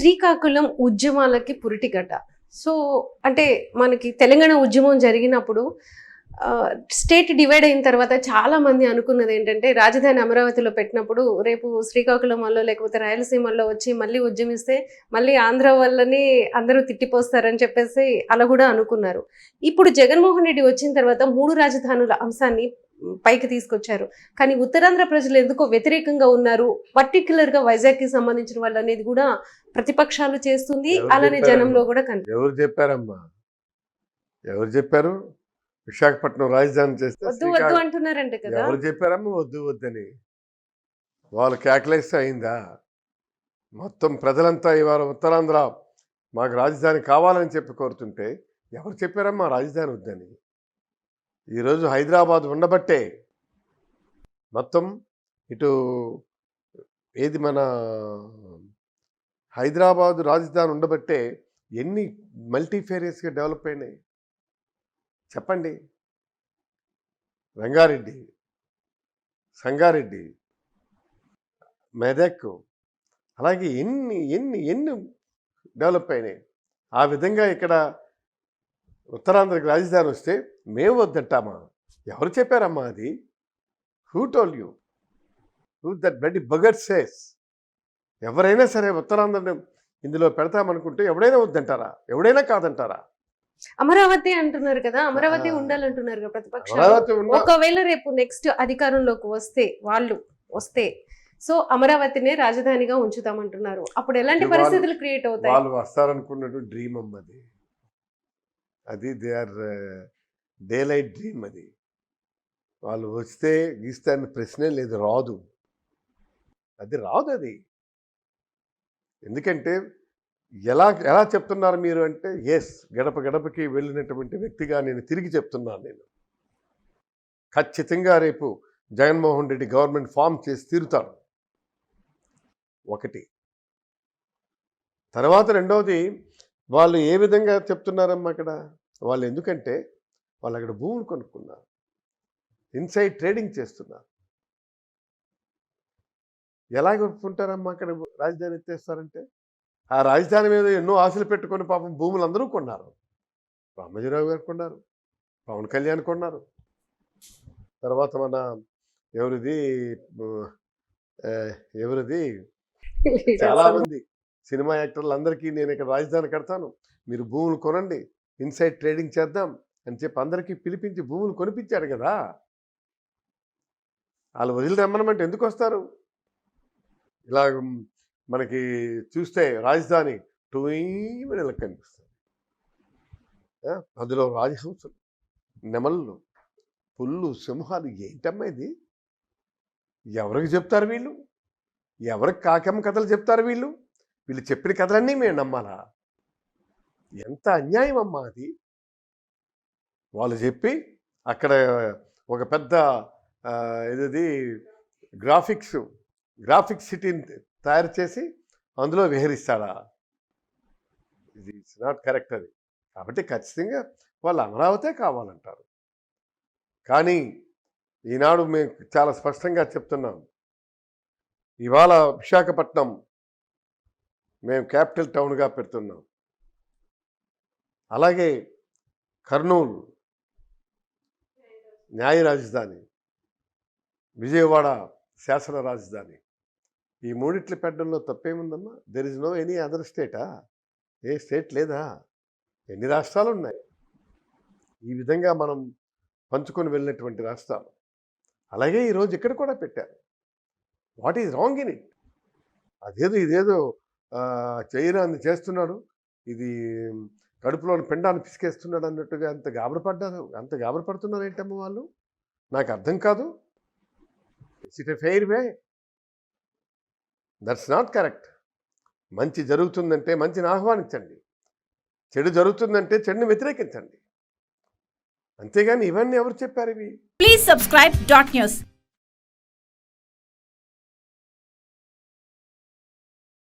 Srikakulam ఉద్యమాలకి పురిటిగడ్డ so అంటే మనకి తెలంగాణ ఉద్యమం జరిగినప్పుడు స్టేట్ డివైడ్ అయిన తర్వాత చాలా మంది అనుకున్నది ఏంటంటే రాజధాని అమరావతిలో పెట్టినప్పుడు రేపు శ్రీకాకుళంలో లేకపోతే రాయలసీమల్లో వచ్చి మళ్ళీ ఉద్యమిస్తే మళ్ళీ ఆంధ్ర వల్లని అందరూ తిట్టిపోస్తారని చెప్పేసి అలా కూడా అనుకున్నారు. ఇప్పుడు జగన్మోహన్ రెడ్డి వచ్చిన తర్వాత మూడు రాజధానుల అంశాన్ని పైకి తీసుకొచ్చారు. కానీ ఉత్తరాంధ్ర ప్రజలు ఎందుకో వ్యతిరేకంగా ఉన్నారు. పర్టికులర్గా వైజాగ్కి సంబంధించిన వాళ్ళు అనేది కూడా ప్రతిపక్షాలు చేస్తుంది. అలానే? జనంలో కూడా కనిపి ఎవరు చెప్పారమ్మా? ఎవరు చెప్పారు? విశాఖపట్నం రాజధాని చేస్తే వద్దు వద్దు అంటున్నారంట కదా. ఎవరు చెప్పారమ్మా? వద్దు వద్దని. వాళ్ళు కేకలేస్తే అయిందా? మొత్తం ప్రజలంతా ఇవాళ ఉత్తరాంధ్ర మాకు రాజధాని కావాలని చెప్పి కోరుతుంటే ఎవరు చెప్పారమ్మా రాజధాని వద్దని? ఈరోజు హైదరాబాద్ ఉండబట్టే మొత్తం ఇటు ఏది మన హైదరాబాద్ రాజధాని ఉండబట్టే ఎన్ని మల్టీఫేరియస్గా డెవలప్ అయినాయి? చెప్పండి. రంగారెడ్డి సంగారెడ్డి మెదక్ అలాగే ఎన్ని ఎన్ని ఎన్ని డెవలప్ అయినాయి? ఆ విధంగా ఇక్కడ ఉత్తరాంధ్రకి రాజధాని వస్తే మేము వద్దంటామా? ఎవరు చెప్పారమ్మా అది? Who told you who that bad bugger says ఎవరైనా సరే ఉత్తరాంధ్రని ఇందులో పెడతామనుకుంటే ఎవడైనా వద్దంటారా? ఎవడైనా కాదంటారా? అమరావతి అంటున్నారు కదా అమరావతి. ఉండాలంటున్నారు కదా ఉన్న ఒకవేళ రేపు నెక్స్ట్ అధికారంలోకి వస్తే వాళ్ళు వస్తే సో అమరావతినే రాజధానిగా ఉంచుతామంటున్నారు. అప్పుడు ఎలాంటి పరిస్థితులు క్రియేట్ అవుతాయి? వాళ్ళు వస్తారనుకున్నట్టు డ్రీమ్ అమ్మ అది they are day light dream అది. వాళ్ళు వస్తే గీస్తే ప్రశ్నే లేదు రాదు. అది రాదు అది ఎందుకంటే ఎలా ఎలా చెప్తున్నారు మీరు అంటే ఎస్ గడప గడపకి వెళ్ళినటువంటి వ్యక్తిగా నేను తిరిగి చెప్తున్నాను నేను. ఖచ్చితంగా రేపు జగన్మోహన్ రెడ్డి గవర్నమెంట్ ఫామ్ చేసి తీరుతాడు ఒకటి. తర్వాత రెండవది వాళ్ళు ఏ విధంగా చెప్తున్నారమ్మా అక్కడ? వాళ్ళు ఎందుకంటే వాళ్ళు అక్కడ భూములు కొనుక్కున్నారు. ఇన్సైడ్ ట్రేడింగ్ చేస్తున్నారు. ఎలా కొనుక్కుంటారమ్మా అక్కడ రాజధాని ఎత్తేస్తారంటే? ఆ రాజధాని మీద ఎన్నో ఆశలు పెట్టుకొని పాపం భూములు అందరూ కొన్నారు. రామజీరావు గారు కొన్నారు. పవన్ కళ్యాణ్ కొన్నారు. తర్వాత మన ఎవరిది? ఎవరిది? చాలా మంది సినిమా యాక్టర్లు అందరికీ నేను ఇక్కడ రాజధాని కడతాను. మీరు భూములు కొనండి. ఇన్సైడ్ ట్రేడింగ్ చేద్దాం అని చెప్పి అందరికీ పిలిపించి భూములు కొనిపించాడు కదా. వాళ్ళు వదిలి రమ్మనమంటే ఎందుకు వస్తారు ఇలా మనకి చూస్తే రాజధాని టూయిలా కనిపిస్తుంది. ఆ, అందులో రాజహంసలు నెమళ్ళు పుల్లు సింహాలు ఏంటమ్మా ఇది? ఎవరికి చెప్తారు వీళ్ళు? ఎవరికి కాకమ్మ కథలు చెప్తారు వీళ్ళు? వీళ్ళు చెప్పిన కథలన్నీ మేము నమ్మాలా? ఎంత అన్యాయం అమ్మా అది? వాళ్ళు చెప్పి అక్కడ ఒక పెద్ద ఇది గ్రాఫిక్స్ గ్రాఫిక్స్ సిటీని తయారు చేసి అందులో విహరిస్తాడా? ఇది ఇట్స్ నాట్ కరెక్ట్ అది. కాబట్టి ఖచ్చితంగా వాళ్ళు అమరావతే కావాలంటారు. కానీ ఈనాడు మేము చాలా స్పష్టంగా చెప్తున్నాం. ఇవాళ విశాఖపట్నం మేము క్యాపిటల్ టౌన్గా పెడుతున్నాం. అలాగే కర్నూలు న్యాయ రాజధాని విజయవాడ శాసన రాజధాని. ఈ మూడిట్ల పెట్టడంలో తప్పేముందమ్మా? There is no any other స్టేటా A state లేదా? ఎన్ని రాష్ట్రాలు ఉన్నాయి ఈ విధంగా మనం పంచుకొని వెళ్ళినటువంటి రాష్ట్రాలు. అలాగే ఈరోజు ఇక్కడ కూడా పెట్టారు. What is wrong in it అదేదో ఇదేదో చైనా అని చేస్తున్నాడు. ఇది కడుపులోని పిండాన్ని పిసికేస్తున్నాడు అన్నట్టుగా అంత గాబరపడ్డారు? అంత గాబరపడుతున్నారు ఏంటమ్మా వాళ్ళు? నాకు అర్థం కాదు. It a fair way that's not correct మంచి జరుగుతుందంటే మంచిని ఆహ్వానించండి. చెడు జరుగుతుందంటే చెడుని వ్యతిరేకించండి. అంతేగాని ఇవన్నీ ఎవరు చెప్పారు ఇవి? Please subscribe dot news